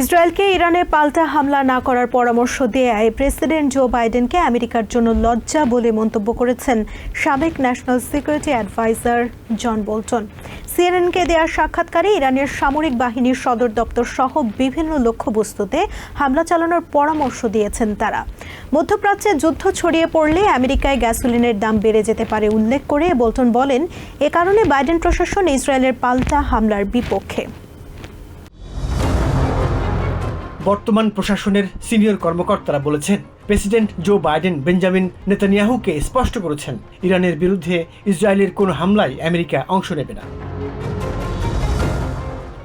ইসরায়েলকে ইরানে পাল্টা হামলা না করার পরামর্শ দেয়ায় প্রেসিডেন্ট জো বাইডেনকে আমেরিকার জন্য লজ্জা বলে মন্তব্য করেছেন সাবেক national security adviser John Bolton. সিএনএনকে দেওয়া সাক্ষাৎকারে ইরানের সামরিক বাহিনীর সদর দপ্তর সহ বিভিন্ন লক্ষ্যবস্তুতে হামলা চালানোর পরামর্শ দিয়েছেন তারা। মধ্যপ্রাচ্যে যুদ্ধ ছড়িয়ে পড়লে আমেরিকায় গ্যাসোলিনের দাম বেড়ে যেতে পারে উল্লেখ করে বোল্টন বলেন, এ কারণে বাইডেন প্রশাসন ইসরায়েলের পাল্টা হামলার বিপক্ষে। বর্তমান প্রশাসনের সিনিয়র কর্মকর্তারা বলেছেন, প্রেসিডেন্ট জো বাইডেন বেঞ্জামিন নেতানিয়াহুকে স্পষ্ট করেছেন, ইরানের বিরুদ্ধে ইসরায়েলের কোনো হামলায় আমেরিকা অংশ নেবে না।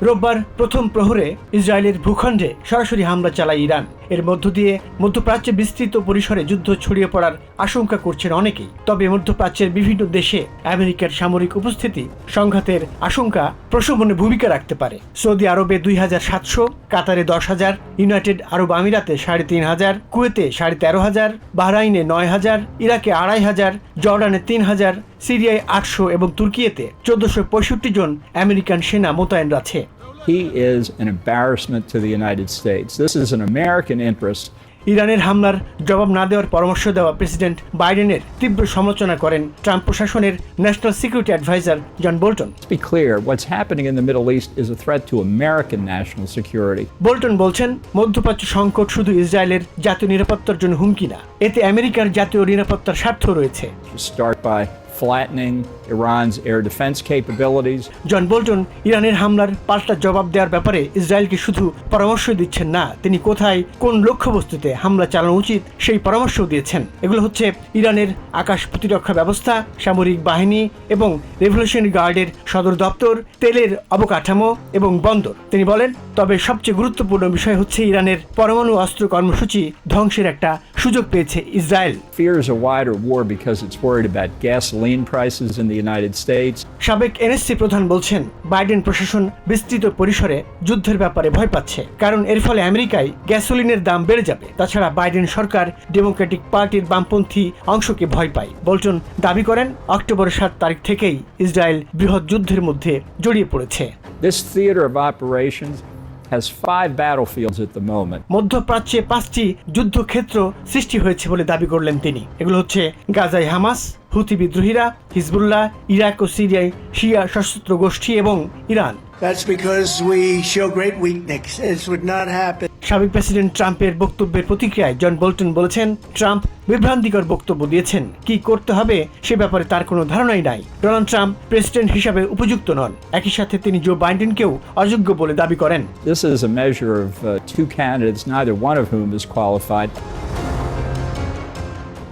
রোববার প্রথম প্রহরে ইসরায়েলের ভূখণ্ডে সরাসরি হামলা চালায় ইরান। এর মধ্য দিয়ে মধ্যপ্রাচ্যে বিস্তৃত পরিসরে যুদ্ধ ছড়িয়ে পড়ার আশঙ্কা করছেন অনেকেই। তবে মধ্যপ্রাচ্যের বিভিন্ন দেশে আমেরিকার সামরিক উপস্থিতি সংঘাতের আশঙ্কা প্রশমনে ভূমিকা রাখতে পারে। সৌদি আরবে দুই হাজার সাতশো, কাতারে দশ হাজার, ইউনাইটেড আরব আমিরাতে সাড়ে তিন হাজার, কুয়েতে সাড়ে তেরো হাজার, বাহরাইনে নয় হাজার, ইরাকে আড়াই হাজার, জর্ডানে তিন হাজার, সিরিয়ায় আটশো এবং তুর্কিয়েতে চোদ্দশো পঁয়ষট্টি জন আমেরিকান সেনা মোতায়েন আছে। He is an embarrassment to the United States. This is an American interest. ইরানের হামলার জবাব না দেওয়ার পরামর্শ দেওয়া প্রেসিডেন্ট বাইডেনের তীব্র সমালোচনা করেন ট্রাম্প প্রশাসনের national security adviser John Bolton Let's be clear what's happening in the Middle East is a threat to American national security. Bolton বলছেন মধ্যপ্রাচ্য সংকট শুধু ইসরায়েলের জাতীয় নিরাপত্তার জন্য হুমকি না এতে আমেরিকার জাতীয় নিরাপত্তার স্বার্থ রয়েছে To start by flattening Iran's air defense capabilities, John Bolton ইরানের হামলার পাল্টা জবাব দেওয়ার ব্যাপারে ইসরায়েলকে শুধু পরামর্শ দিচ্ছেন না তিনি কোথায় কোন লক্ষ্যবস্তুতে হামলা চালানো উচিত সেই পরামর্শও দিয়েছেন। এগুলো হচ্ছে ইরানের আকাশ প্রতিরক্ষা ব্যবস্থা সামরিক বাহিনী এবং রেভলিউশনারি গার্ডের সদর দপ্তর তেলের অবকাঠামো এবং বন্দর। তিনি বলেন তবে সবচেয়ে গুরুত্বপূর্ণ বিষয় হচ্ছে ইরানের পরমাণু অস্ত্র কর্মসূচি ধ্বংসের একটা সুযোগ পেয়েছে Israel. Fears a wider war because it's worried about gasoline prices in the. সাবেক এনএসসি প্রধান বলছেন বাইডেন প্রশাসন বিস্তৃত পরিসরে যুদ্ধের ব্যাপারে ভয় পাচ্ছে কারণ এর ফলে আমেরিকায় গ্যাসোলিনের দাম বেড়ে যাবে। তাছাড়া বাইডেন সরকার ডেমোক্রেটিক পার্টির বামপন্থী অংশকে ভয় পায়। বলটন দাবি করেন অক্টোবর সাত তারিখ থেকেই ইসরায়েল বৃহৎ যুদ্ধের মধ্যে জড়িয়ে পড়েছে। This theater of operations has five battlefields at the moment. মধ্যপ্রাচ্যে পাঁচটি যুদ্ধক্ষেত্র সৃষ্টি হয়েছে বলে দাবি করলেন তিনি। এগুলো হচ্ছে গাজায় হামাস হুতি বিদ্রোহীরা হিজবুল্লাহ ইরাক ও সিরিয়ায় শিয়া সশস্ত্র গোষ্ঠী এবং ইরান. সাবেক প্রেসিডেন্ট ট্রাম্পের বক্তব্যের প্রতিক্রিয়ায় জন বোল্টন বলেছেন ট্রাম্প বিভ্রান্তিকর বক্তব্য দিয়েছেন। কি করতে হবে সে ব্যাপারে তার কোনো ধারণাই নাই। ডোনাল্ড ট্রাম্প প্রেসিডেন্ট হিসাবে উপযুক্ত নন। একই সাথে তিনি জো বাইডেনকেও অযোগ্য বলে দাবি করেন। This is a measure of uh, two candidates, neither one of whom is qualified.